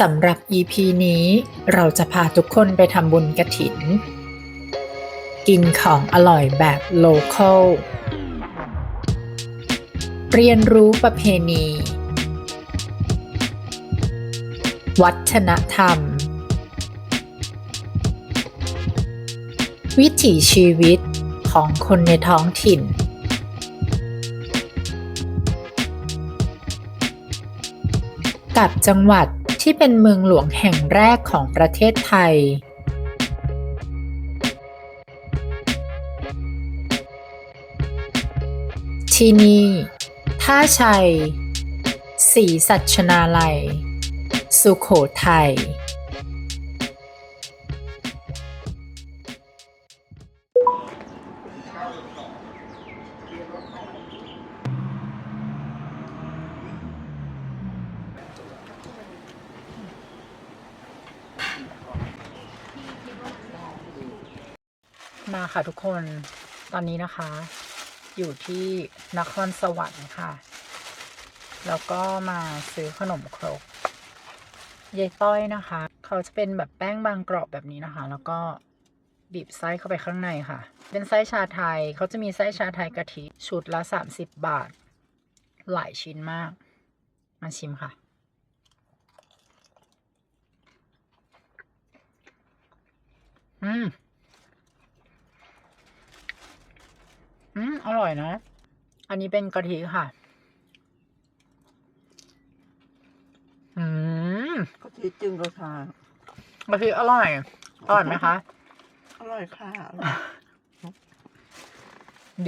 สำหรับ EP นี้เราจะพาทุกคนไปทำบุญกระถิน กินของอร่อยแบบโลคอลเรียนรู้ประเพณี วัฒนธรรม วิถีชีวิตของคนในท้องถิ่นกับจังหวัด ที่เป็นเมืองหลวงแห่งแรกของประเทศไทยที่นี่ท่าชัย ศรีสัชนาลัย สุโขทัย มาค่ะทุกคนตอนนี้นะคะ อยู่ที่นครสวรรค์ค่ะ แล้วก็มาซื้อขนมครกยายต้อยนะคะ เขาจะเป็นแบบแป้งบางกรอบแบบนี้นะคะ แล้วก็บีบไส้เข้าไปข้างในค่ะ เป็นไส้ชาไทย เขาจะมีไส้ชาไทยกะทิ ชุดละ 30 บาท หลายชิ้นมาก มาชิมค่ะ อืม อืม อร่อยนะ อันนี้เป็นกะทิค่ะ อืมก็ทิจึงก็ค่ะกะทิอร่อย อร่อยไหมคะ อร่อยค่ะอร่อย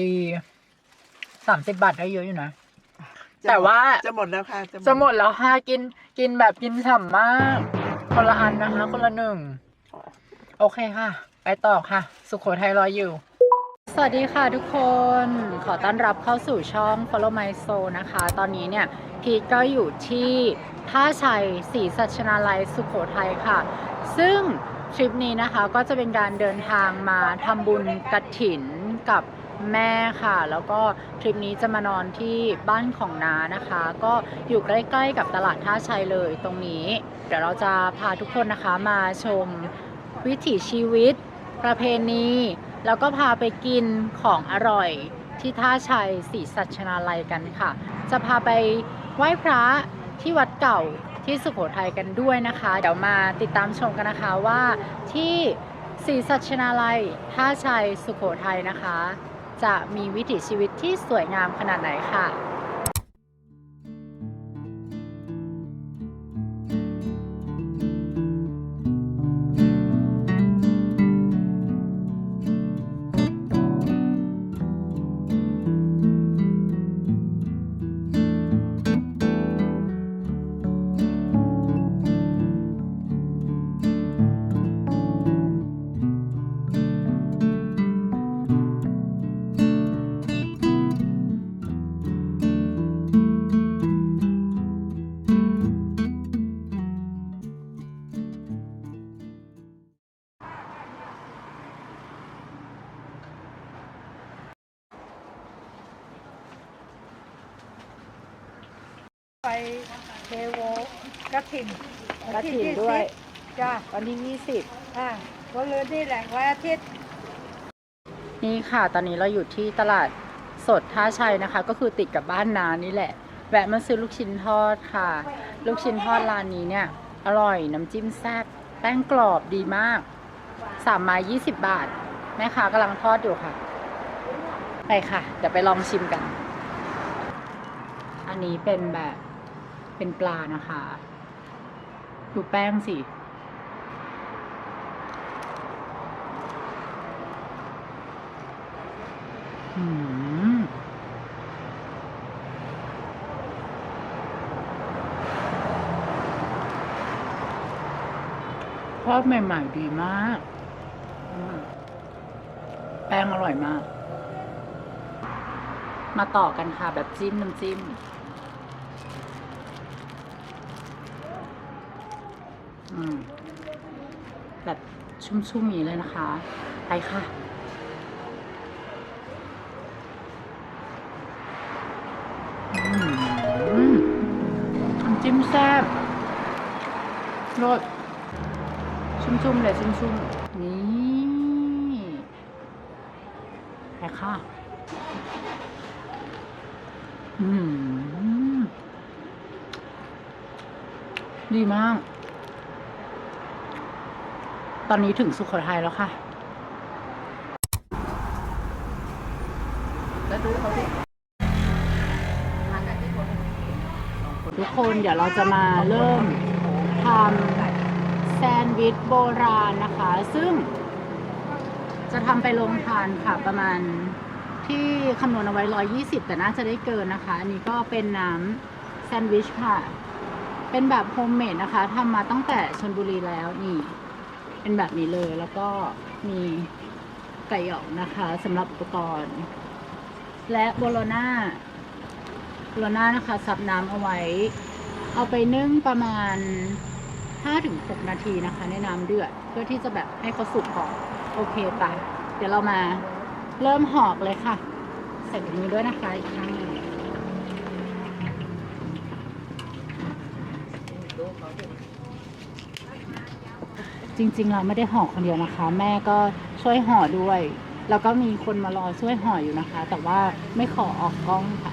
ดีสามสิบบาทได้เยอะอยู่นะจะแต่หมดว่าจะหมดแล้วค่ะ จะหมดแล้วค่ะกินกินแบบกินฉ่ำมาก คนละอันนะคะ คนละหนึ่ง โอเคค่ะ ไปต่อค่ะ สุโขทัยรออยู่ สวัสดีค่ะทุกคน ขอต้อนรับเข้าสู่ช่อง Follow My Soul นะคะ ตอนนี้เนี่ย พีทก็อยู่ที่ท่าชัยศรีสัชนาลัยสุโขทัยค่ะ ซึ่งทริปนี้นะคะก็จะเป็นการเดินทางมาทำบุญกระถินกับแม่ค่ะ แล้วก็ทริปนี้จะมานอนที่บ้านของน้านะคะ ก็อยู่ใกล้ๆกับตลาดท่าชัยเลยตรงนี้ เดี๋ยวเราจะพาทุกคนนะคะมาชม วิถีชีวิต ประเพณี แล้วก็พาไปกินของอร่อยที่ท่าชัยศรีสัชนาลัยกันค่ะ จะพาไปไหว้พระที่วัดเก่าที่สุโขทัยกันด้วยนะคะ เดี๋ยวมาติดตามชมกันนะคะว่าที่ศรีสัชนาลัยท่าชัยสุโขทัยนะคะ จะมีวิถีชีวิตที่สวยงามขนาดไหนค่ะ ไปเทโวกระถิ่นกฐินด้วยจ้าวันที่อ่าก็เลยนี่แหละวันอาทิตย์20นี่ค่ะ ตอนนี้เราอยู่ที่ตลาดสดท่าชัยนะคะ ก็คือติดกับบ้านนานี่แหละ แวะมาซื้อลูกชิ้นทอดค่ะ ลูกชิ้นทอดร้านนี้เนี่ย อร่อยน้ำจิ้มแซ่บแป้งกรอบดีมากสามไม้ยี่สิบบาท แม่ค้ากำลังทอดอยู่ค่ะ ไปค่ะ เดี๋ยวไปลองชิมกัน อันนี้เป็นแบบ เป็นปลานะคะ ดูแป้งสิ อืมทอดใหม่ๆดีมาก แป้งอร่อยมาก มาต่อกันค่ะแบบจิ้มน้ำจิ้ม อืม แบบชุ่มๆอย่างนี้เลยนะคะ ไปค่ะอืมน้ำจิ้มแซ่บรสชุ่มๆเลยชุ่มๆ นี่แค่ค่ะ อืม ดีมาก ตอนนี้ถึงสุโขทัยแล้วค่ะ ทุกคนเดี๋ยวเราจะมาเริ่มทำแซนด์วิชโบราณนะคะ ซึ่ง จะทำไปลงทานค่ะประมาณที่คำนวณเอาไว้ 120 แต่น่าจะได้เกินนะคะ อันนี้ก็เป็นน้ำแซนด์วิชค่ะ เป็นแบบโฮมเมดนะคะทำมาตั้งแต่ชนบุรีแล้วนี่ เป็นแบบนี้เลยแล้วก็มีไก่หยองนะคะสำหรับอุปกรณ์ และโบโลนาโบโลนานะคะซับน้ำเอาไว้ เอาไปนึ่งประมาณ 5-6 นาทีนะคะ ในน้ำเดือดเพื่อที่จะแบบให้เขาสุกก่อนโอเคปะเดี๋ยวเรามาเริ่มหอกเลยค่ะ ใส่ถุงมือด้วยนะคะอีกครั้งหนึ่ง จริงๆเราไม่ได้ห่อคนเดียวนะคะ แม่ก็ช่วยห่อด้วย แล้วก็มีคนมารอช่วยห่ออยู่นะคะ แต่ว่าไม่ขอออกกล้องค่ะ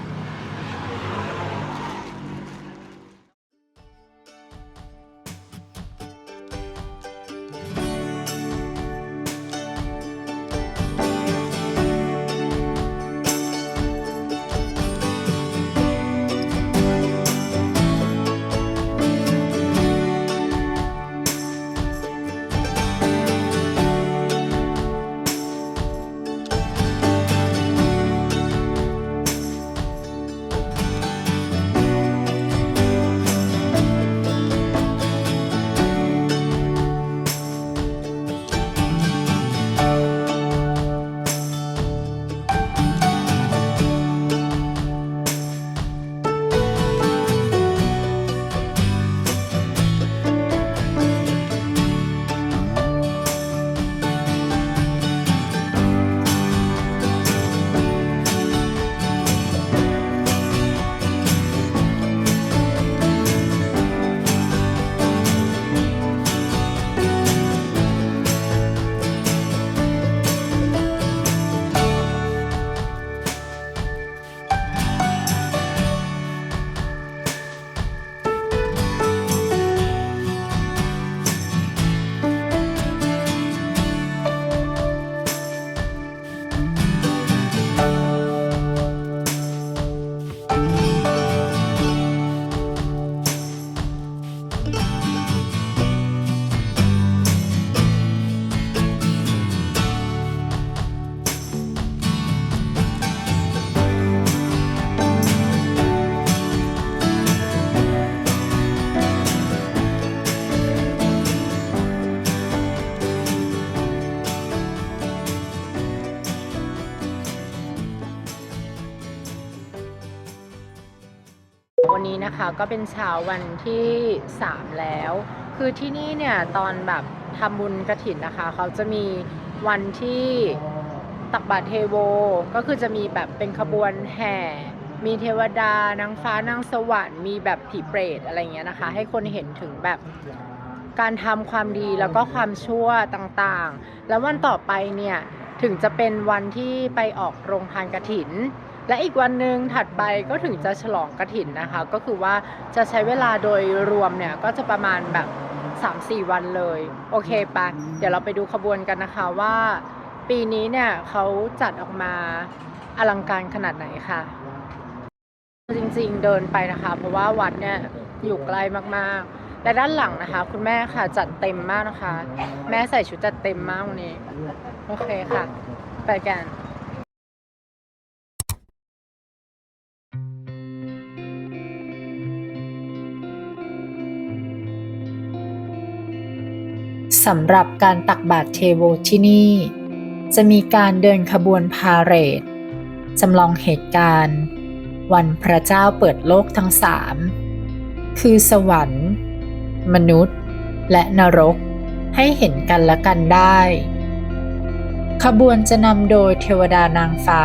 นนี้นะคะก็เป็นเช้าวันที่ 3 แล้ว คือที่นี่เนี่ยตอนแบบทำบุญกระถินนะคะ เขาจะมีวันที่ตักบาตรเทโว ก็คือจะมีแบบเป็นขบวนแห่ มีเทวดานางฟ้านางสวรรค์มีแบบผีเปรตอะไรเงี้ยนะคะ ให้คนเห็นถึงแบบการทำความดีแล้วก็ความชั่วต่างๆ แล้ววันต่อไปเนี่ยถึงจะเป็นวันที่ไปออกโรงทานกระถิน และอีกวันหนึ่งถัดไปก็ถึงจะฉลองกระถินนะคะ ก็คือว่าจะใช้เวลาโดยรวมเนี่ยก็จะประมาณแบบ 3-4 วันเลย โอเคปะเดี๋ยวเราไปดูขบวนกันนะคะว่า ปีนี้เนี่ยเขาจัดออกมาอลังการขนาดไหนค่ะ จริงๆเดินไปนะคะ เพราะว่าวัดเนี่ยอยู่ใกล้มากๆ และด้านหลังนะคะ คุณแม่ค่ะจัดเต็มมากนะคะ แม่ใส่ชุดจัดเต็มมากวันนี้ โอเคค่ะ ไปกัน สำหรับการตักบาตรเทโวที่นี่ จะมีการเดินขบวนพาเหรดจำลองเหตุการณ์ วันพระเจ้าเปิดโลกทั้งสามคือสวรรค์ มนุษย์ และนรกให้เห็นกันและกันได้ ขบวนจะนำโดยเทวดานางฟ้า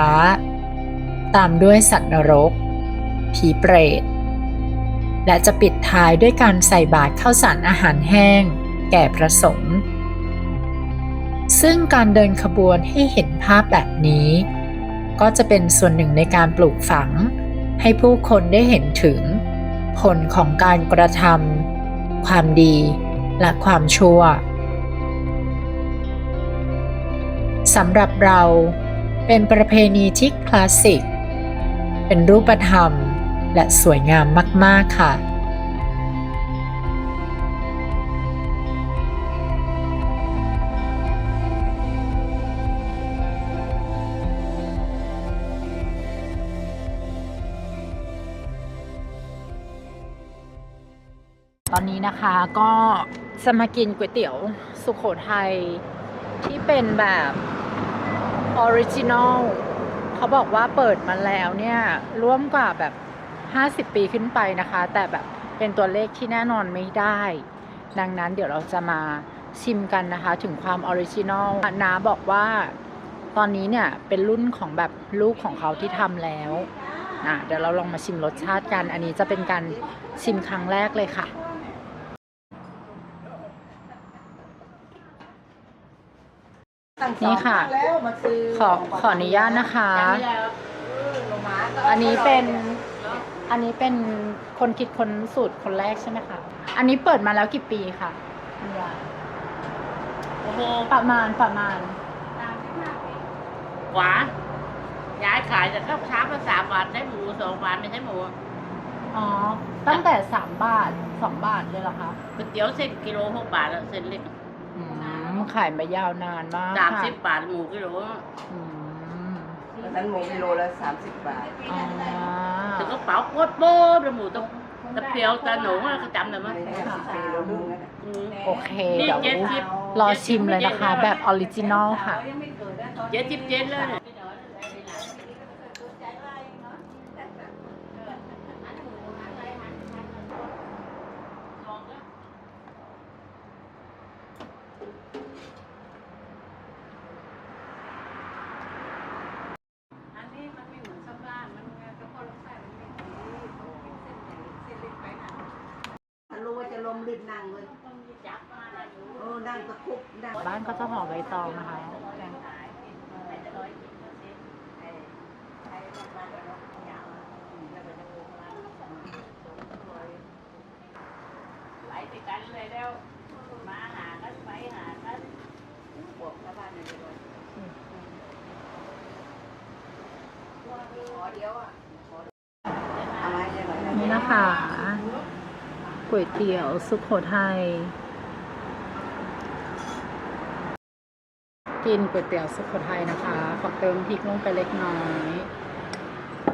ตามด้วยสัตว์นรก ผีเปรต และจะปิดท้ายด้วยการใส่บาตรข้าวสารอาหารแห้ง แก่พระสงฆ์ซึ่งการเดินขบวนให้เห็นภาพแบบนี้ ก็จะเป็นส่วนหนึ่งในการปลูกฝัง ให้ผู้คนได้เห็นถึง ผลของการกระทำความดีและความชั่วสำหรับเราเป็นประเพณีที่คลาสสิก เป็นรูปธรรมและสวยงามมาก ๆ ค่ะ นนี้นะคะก็จะมากินก๋วยเตี๋ยวสุขโขทัยที่เป็นแบบออริจินอลเขาบอกว่าเปิดมาแล้วเนี่ยร่วมกว่าแบบ 50 ปีขึ้นไปนะคะ แต่แบบเป็นตัวเลขที่แน่นอนไม่ได้ ดังนั้นเดี๋ยวเราจะมาชิมกันนะคะถึงความออริจินอลน้าบอกว่าตอนนี้เนี่ยเป็นรุ่นของแบบลูกของเขาที่ทำแล้วนะเดี๋ยวเราลองมาชิมรสชาติกัน อันนี้จะเป็นการชิมครั้งแรกเลยค่ะ นี่ค่ะแล้วมาซื้อขอขออนุญาตนะคะ อันนี้เป็น อันนี้เป็นคนคิดคนสูตรคนแรกใช่ไหมคะ อันนี้เปิดมาแล้วกี่ปีค่ะคุณยายโอ้โหประมาณประมาณหวานยายขายแต่ข้าวเช้ามาสามบาทได้หมูสองบาทไม่ใช่หมู อ๋อ ตั้งแต่สามบาทสองบาทเลยเหรอคะก๋วยเตี๋ยวเส้นกิโลหกบาทแล้วเส้นเล็กอืม ขายมายาวนานมากสามค่ะสิบบาทหมูกิโลอืมวันนั้นหมูกิโลละสามสิบบาทอ๋อถึงกระเป๋าโคตรโป๊ะเลยหมูต้องตะเพียวตะหนูอะเขาจำได้ไหมไม่ได้สิบปีแล้วลูกนั่นน่ะอืมโอเคนี่เดี๋ยวเจ็ดสิบรอชิมเลยนะคะ แบบออริจินอลค่ะ เจ็ดสิบเจ็ดเลยเนี่ย ถ้ารู้ว่าจะล มรีบนั่งเลยเออนั่งตะคุบนั่งบ้านก็จะห่อใบตองนะคะไปติดกันเลยแล้วมาหากันไปหากันบวกแล้วบ้านเลยอะไรยังไงนี่นะคะ ก๋วยเตี๋ยวสุโขทัย กินก๋วยเตี๋ยวสุโขทัยนะคะ ขอเติมพริกลงไปเล็กน้อย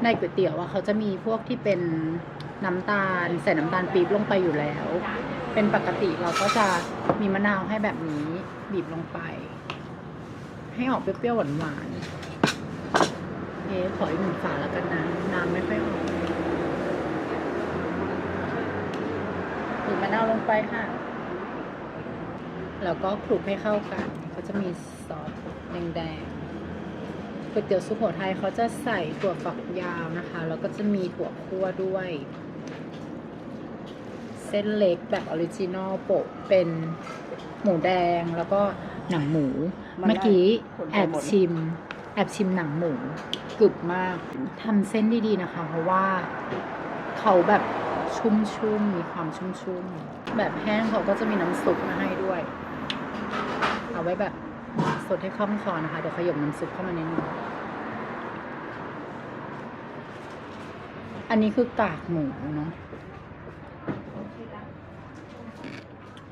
ในก๋วยเตี๋ยวอะเขาจะมีพวกที่เป็นน้ำตาลใส่น้ำตาลปี๊บลงไปอยู่แล้ว เป็นปกติเราก็จะมีมะนาวให้แบบนี้บีบลงไป ให้ออกเปรี้ยวๆหวานๆเอ๊ขออีกหนึ่งฝาแล้วกันนะ น้ำไม่ค่อยออก บีบมะนาวลงไปค่ะ แล้วก็คลุกให้เข้ากันก็จะมีซอสแดงๆก๋วยเตี๋ยวสุโขทัยเขาจะใส่ถั่วฝักยาวนะคะ แล้วก็จะมีถั่วคั่วด้วย เส้นเล็กแบบออริจินอลโปะเป็นหมูแดงแล้วก็หนังหมู เมื่อกี้แอบชิม แอบชิมหนังหมูกรึบมากทำเส้นดีๆนะคะ เพราะว่าเขาแบบ ชุ่มๆมีความชุ่มๆแบบแห้งเขาก็จะมีน้ำซุปมาให้ด้วย เอาไว้แบบสดให้คล่องคอนะคะ เดี๋ยวขยมน้ำซุปเข้ามานิดนึงอันนี้คือกากหมูเนาะ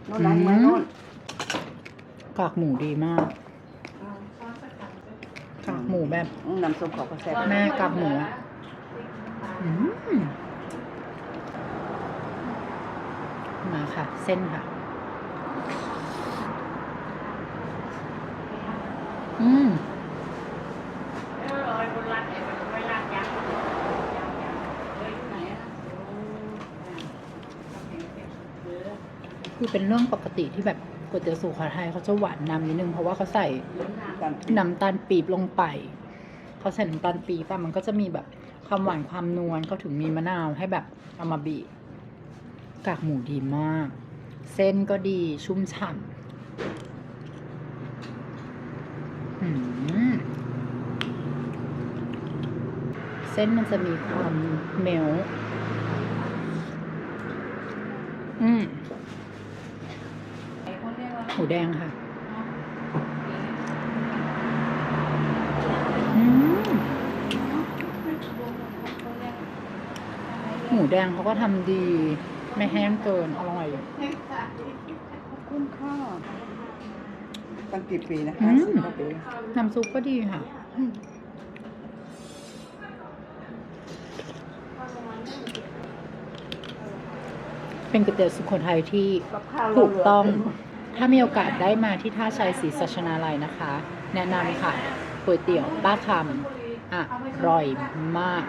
โน่นนั่งไหมโน่นกากหมูดีมาก กากหมูแบบอืมน้ำซุปเขาก็แซ่บแม่กากหมูอะอื มาค่ะ เส้นค่ะ อืมคือเป็นเรื่องปกติที่แบบก๋วยเตี๋ยวสุโขทัยเขาจะหวานนำนิดนึง เพราะว่าเขาใส่น้ำตาลปีบลงไปเขาใส่น้ำตาลปี๊บอะมันก็จะมีแบบความหวานความนวลเขาถึงมีมะนาวให้แบบเอามาบีบ กากหมูดีมาก เส้นก็ดีชุ่มฉ่ำเส้นมันจะมีความเมลอืมหมูแดงค่ะหมูแดงเขาก็ทำดี ไม่แห้งเกิน อร่อย คุ้มค่าตั้งกี่ปีนะอืห้ามสิบกว่าปีน้ำซุปก็ดีค่ะ เป็นก๋วยเตี๋ยวสุโขทัยที่กับข้าวถูกต้อง ถ้ามีโอกาสได้มาที่ท่าชัยศรีสัชนาลัยนะคะ แนะนำค่ะก๋วยเตี๋ยวป้าคำอร่อยมาก